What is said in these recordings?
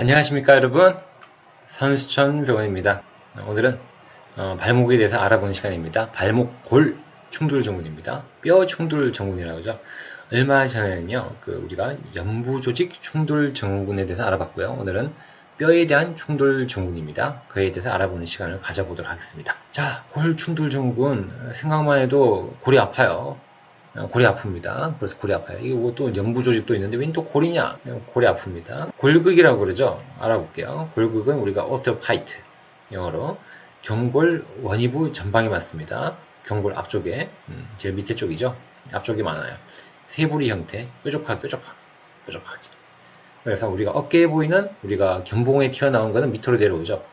안녕하십니까 여러분. 선수천 병원입니다. 오늘은 어, 발목에 대해서 알아보는 시간입니다. 발목 골 충돌 증후군입니다. 뼈 충돌 증후군이라고 하죠. 얼마 전에는요 그 우리가 연부 조직 충돌 증후군에 대해서 알아봤고요. 오늘은 뼈에 대한 충돌 증후군입니다. 그에 대해서 알아보는 시간을 가져보도록 하겠습니다. 자 골 충돌 증후군 생각만 해도 골이 아파요 어, 골이 아픕니다. 그래서 골이 아파요. 이거 또 연부 조직도 있는데 웬또 골이냐? 어, 골이 아픕니다. 골극이라고 그러죠. 알아볼게요. 골극은 우리가 오스테오파이트 영어로 경골 원위부 전방에 맞습니다. 경골 앞쪽에 음, 제일 밑에 쪽이죠. 앞쪽에 많아요. 세부리 형태, 뾰족하게 뾰족하게 뾰족하게. 그래서 우리가 어깨에 보이는 우리가 견봉에 튀어나온 것은 밑으로 내려오죠.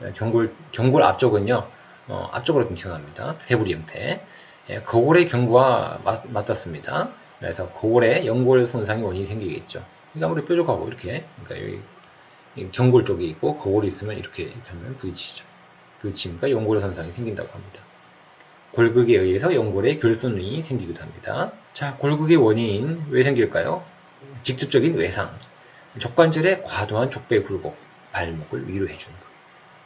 어, 경골 경골 앞쪽은요. 어, 앞쪽으로 좀 튀어나옵니다. 세부리 형태. 예, 거골의 경부와 맞, 맞닿습니다. 그래서 거골에 연골 손상이 원인이 생기겠죠. 그러니까 아무리 뾰족하고 이렇게, 그러니까 여기 이 경골 쪽에 있고 거골이 있으면 이렇게, 하면 부딪히죠. 부딪히니까 연골 손상이 생긴다고 합니다. 골극에 의해서 연골에 결손이 생기기도 합니다. 자, 골극의 원인 왜 생길까요? 직접적인 외상, 족관절의 과도한 족배 굴곡, 발목을 위로 해주는 것.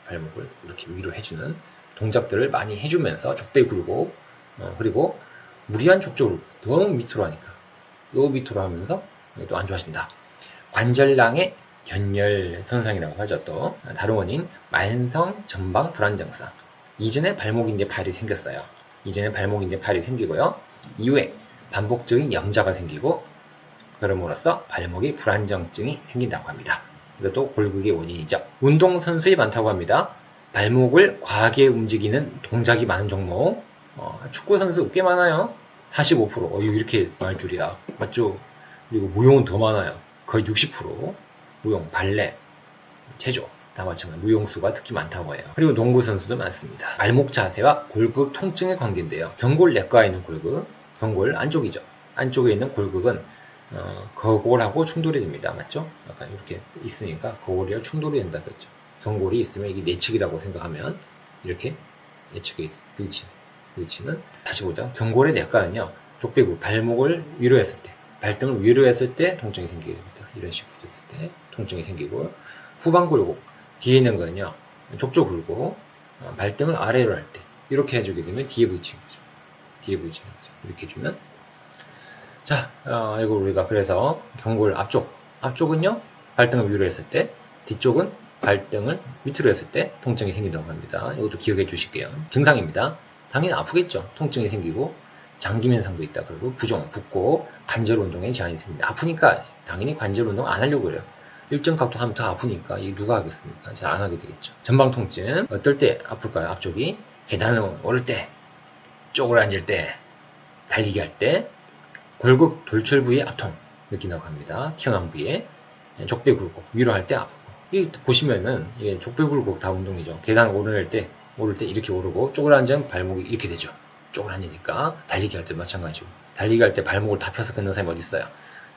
발목을 이렇게 위로 해주는 동작들을 많이 해주면서 족배 굴곡, 어, 그리고 무리한 족적으로 너무 밑으로 하니까 너무 밑으로 하면서 또 안 좋아진다. 관절낭의 견열 손상이라고 하죠. 또 다른 원인 만성 전방 불안정성. 이전에 발목인대 팔이 생겼어요. 이전에 발목인대 팔이 생기고요. 이후에 반복적인 염자가 생기고 그럼으로써 발목이 불안정증이 생긴다고 합니다. 이것도 골극의 원인이죠. 운동선수에 많다고 합니다. 발목을 과하게 움직이는 동작이 많은 종목, 어, 축구 선수 꽤 많아요. 45%. 어, 이렇게 많을 줄이야. 맞죠? 그리고 무용은 더 많아요. 거의 60%. 무용, 발레, 체조. 다 마찬가지. 무용수가 특히 많다고 해요. 그리고 농구 선수도 많습니다. 발목 자세와 골극 통증의 관계인데요. 경골 내과에 있는 골극, 경골 안쪽이죠. 안쪽에 있는 골극은 어, 거골하고 충돌이 됩니다. 맞죠? 약간 이렇게 있으니까 거골이랑 충돌이 된다 그랬죠. 경골이 있으면 이게 내측이라고 생각하면 이렇게 내측에 있어. 부딪히는. 위치는 다시 보자. 경골의 내과는요. 족배구 발목을 위로 했을 때 발등을 위로 했을 때 통증이 생기게 됩니다. 이런 식으로 됐을 때 통증이 생기고 후방 굴곡 뒤에 있는 거는요. 족조 굴곡 어, 발등을 아래로 할 때 이렇게 해주게 되면 뒤에 부딪히는 거죠. 뒤에 부딪히는 거죠. 이렇게 해주면 자 어, 이거 우리가 그래서 경골 앞쪽 앞쪽은요 발등을 위로 했을 때 뒤쪽은 발등을 밑으로 했을 때 통증이 생긴다고 합니다. 이것도 기억해 주실게요. 증상입니다. 당연히 아프겠죠. 통증이 생기고 장기 면상도 있다. 그리고 부종, 붓고 관절 운동에 제한이 생깁니다. 아프니까 당연히 관절 운동 안 하려고 그래요. 일정 각도 하면 더 아프니까 이 누가 하겠습니까? 잘 안 하게 되겠죠. 전방 통증 어떨 때 아플까요? 앞쪽이 계단을 오를 때, 쪼그려 앉을 때, 달리기 할 때, 골극 돌출 부위의 아통 느낀다고 합니다. 튀어나온 부위에 족배 굴곡 위로 할 때 아프고 이 보시면은 이게 족배 굴곡 다 운동이죠. 계단 오를 때 오를 때 이렇게 오르고 쪼그려 앉으면 발목이 이렇게 되죠. 쪼그려 앉으니까 달리기 할 때 마찬가지고 달리기 할 때 발목을 다 펴서 걷는 사람이 어디 있어요?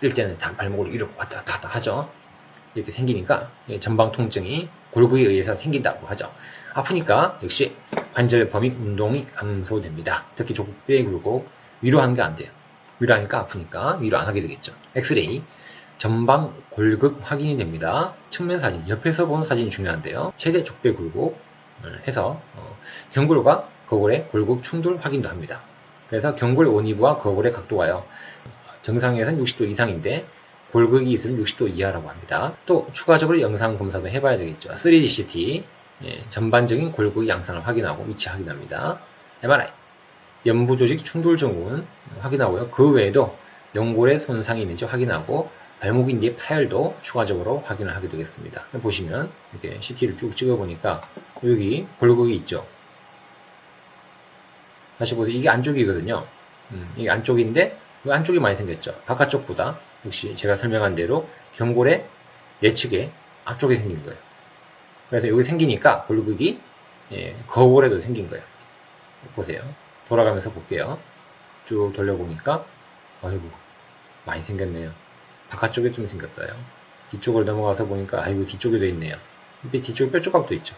뛸 때는 다 발목을 이렇게 왔다 갔다, 하죠. 이렇게 생기니까 전방 통증이 골격에 의해서 생긴다고 하죠. 아프니까 역시 관절 범위 운동이 감소됩니다. 특히 족배 굴곡 위로 하는 게 안 돼요. 위로 하니까 아프니까 위로 안 하게 되겠죠. 엑스레이 전방 골극 확인이 됩니다. 측면 사진, 옆에서 본 사진이 중요한데요. 최대 족배 굴곡 해서 어, 경골과 거골의 골격 충돌 확인도 합니다. 그래서 경골 원위부와 거골의 각도가요. 정상에서는 60도 이상인데 골격이 있으면 60도 이하라고 합니다. 또 추가적으로 영상 검사도 해봐야 되겠죠. 3D CT 예, 전반적인 골격 양상을 확인하고 위치 확인합니다. MRI 연부 조직 충돌 증후군 확인하고요. 그 외에도 연골의 손상이 있는지 확인하고 발목인 뒤에 파열도 추가적으로 확인을 하게 되겠습니다. 보시면 이렇게 CT를 쭉 찍어 보니까 여기 골격이 있죠. 다시 보세요. 이게 안쪽이거든요. 음, 이게 안쪽인데 이 안쪽이 많이 생겼죠. 바깥쪽보다 역시 제가 설명한 대로 경골의 내측에 앞쪽에 생긴 거예요. 그래서 여기 생기니까 골격이 예, 거울에도 생긴 거예요. 보세요. 돌아가면서 볼게요. 쭉 돌려보니까 아이고 많이 생겼네요. 바깥쪽에 좀 생겼어요. 뒤쪽을 넘어가서 보니까 아이고 뒤쪽에도 있네요. 밑에 뒤쪽 뼈조각도 있죠.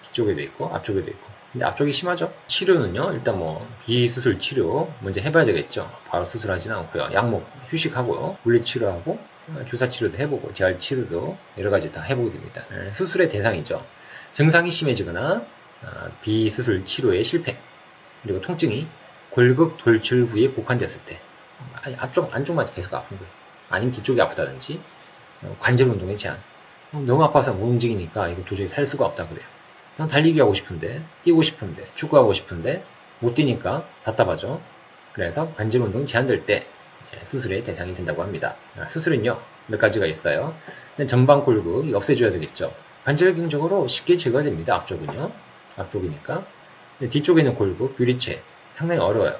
뒤쪽에도 있고 앞쪽에도 있고 근데 앞쪽이 심하죠? 치료는요, 일단 뭐, 비수술 치료 먼저 해봐야 되겠죠. 바로 수술하지는 않고요. 약목 휴식하고요. 물리치료하고, 어, 주사 치료도 해보고, 재활 치료도 여러 가지 다 해보게 됩니다. 예, 수술의 대상이죠. 증상이 심해지거나, 아, 비수술 치료에 실패, 그리고 통증이 골극 돌출 부위에 국한됐을 때, 아니, 앞쪽, 안쪽만 계속 아픈 거예요. 아니면 뒤쪽이 아프다든지, 어, 관절 운동의 제한. 어, 너무 아파서 못 움직이니까 이거 도저히 살 수가 없다 그래요. 그냥 달리기 하고 싶은데, 뛰고 싶은데, 축구하고 싶은데, 못 뛰니까 답답하죠. 그래서 관절 운동이 제한될 때 예, 수술의 대상이 된다고 합니다. 아, 수술은요, 몇 가지가 있어요. 전방 골극, 없애줘야 되겠죠. 관절 경적으로 쉽게 제거가 됩니다. 앞쪽은요. 앞쪽이니까. 뒤쪽에 있는 골극, 유리체, 상당히 어려워요.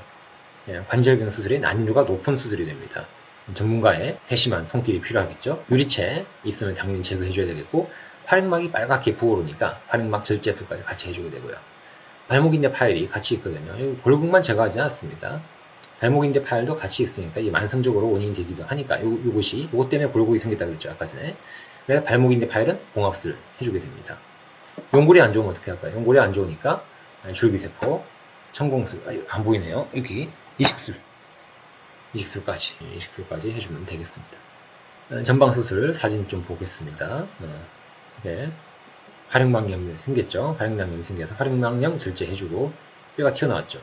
예, 관절경 수술이 난이도가 높은 수술이 됩니다. 전문가의 세심한 손길이 필요하겠죠. 유리체 있으면 당연히 제거해줘야 되겠고, 활액막이 빨갛게 부어오르니까 활액막 절제술까지 같이 해주게 되고요. 발목인대 파일이 같이 있거든요. 이 골격만 제거하지 않습니다. 발목인대 파일도 같이 있으니까 이 만성적으로 원인이 되기도 하니까 요, 요것이 요것 때문에 골격이 생겼다 그랬죠 아까 전에. 그래서 발목인대 파일은 봉합술 해주게 됩니다. 연골이 안 좋으면 어떻게 할까요? 연골이 안 좋으니까 줄기세포, 천공술, 아, 안 보이네요. 여기 이식술, 이식술까지 이식술까지 해주면 되겠습니다. 어, 전방 수술 사진 좀 보겠습니다. 어, 네. 활액막염이 생겼죠. 활액막염이 생겨서 활액막염 절제해주고 뼈가 튀어나왔죠.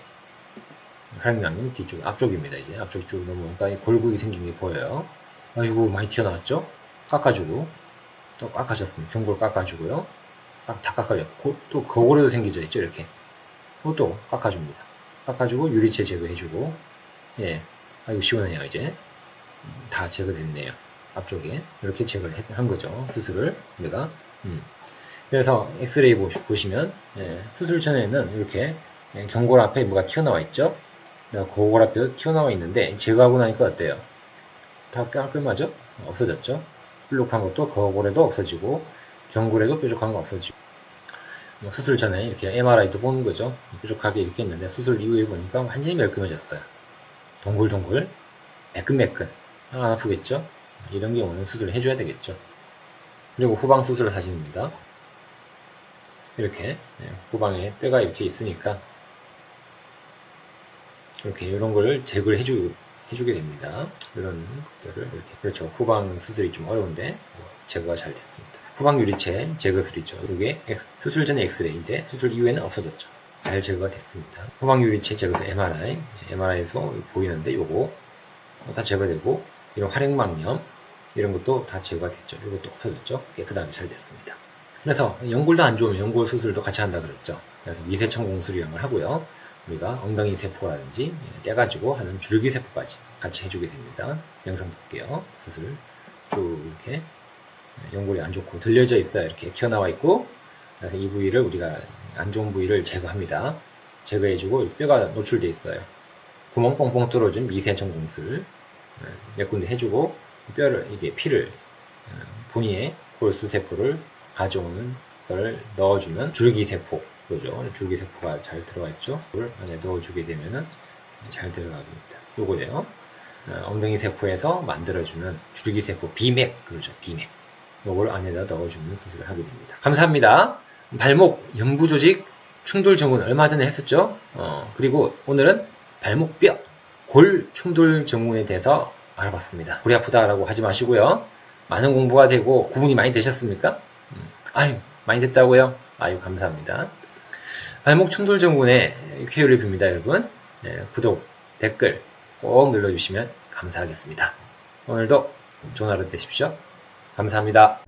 활액막염 뒤쪽 앞쪽입니다. 이제 앞쪽 쭉 넘어오니까 이 골격이 생긴 게 보여요. 아이고 많이 튀어나왔죠. 깎아주고 또 깎아줬습니다. 경골 깎아주고요. 딱, 다 깎아줬고 또 거골에도 생기져 있죠. 이렇게 그것도 깎아줍니다. 깎아주고 유리체 제거해주고 예, 아이고 시원해요 이제 다 제거됐네요. 앞쪽에 이렇게 제거를 했- 한 거죠. 수술을 우리가 음. 그래서 엑스레이 보- 보시면 예, 수술 전에는 이렇게 예, 경골 앞에 뭐가 튀어나와 있죠. 고골 앞에 튀어나와 있는데 제거하고 나니까 어때요? 다 깔끔하죠? 없어졌죠? 볼록한 것도 거골에도 없어지고 경골에도 뾰족한 거 없어지고 뭐 수술 전에 이렇게 MRI도 보는 거죠. 뾰족하게 이렇게 있는데 수술 이후에 보니까 완전히 mer끔해졌어요. 동글동글, 매끈매끈. 안 아프겠죠? 이런 경우는 수술을 해줘야 되겠죠. 그리고 후방 수술 사진입니다. 이렇게 예, 후방에 뼈가 이렇게 있으니까 이렇게 이런 걸 제거를 해주, 해주게 됩니다. 이런 것들을 이렇게 그렇죠. 후방 수술이 좀 어려운데 뭐 제거가 잘 됐습니다. 후방 유리체 제거술이죠. 이게 수술 전에 엑스레이인데 수술 이후에는 없어졌죠. 잘 제거가 됐습니다. 후방 유리체 제거술 MRI, MRI에서 보이는데 요거 다 제거되고 이런 활액막염 이런 것도 다 제거가 됐죠. 이것도 없어졌죠. 깨끗하게 잘 됐습니다. 그래서 연골도 안 좋으면 연골 수술도 같이 한다 그랬죠. 그래서 미세청 공술이란 걸 하고요. 우리가 엉덩이 세포라든지 예, 떼가지고 하는 줄기 세포까지 같이 해주게 됩니다. 영상 볼게요. 수술 쭉 이렇게 예, 연골이 안 좋고 들려져 있어요. 이렇게 튀어나와 있고 그래서 이 부위를 우리가 안 좋은 부위를 제거합니다. 제거해주고 뼈가 노출돼 있어요. 구멍 뻥뻥 뚫어준 미세청 공술 예, 몇 군데 해주고 뼈를 이게 피를 어, 본인의 골수 세포를 가져오는 걸 넣어주는 줄기세포 그죠. 줄기세포가 잘 들어가 있죠? 그걸 안에 넣어주게 되면은 잘 들어갑니다. 요거예요. 어, 엉덩이 세포에서 만들어주는 줄기세포 비맥 그러죠. 비맥. 요걸 안에다 넣어주는 수술을 하게 됩니다. 감사합니다 발목 연부 조직 충돌 정훈 얼마 전에 했었죠 어, 그리고 오늘은 발목뼈 골 충돌 정훈에 대해서 알아봤습니다 골이 아프다라고 하지 마시고요 많은 공부가 되고 구분이 많이 되셨습니까? 음, 아유, 많이 됐다고요? 아유, 감사합니다. 발목 충돌 정군의 쾌유를 빕니다, 여러분. 네, 구독, 댓글 꼭 눌러주시면 감사하겠습니다. 오늘도 좋은 하루 되십시오. 감사합니다.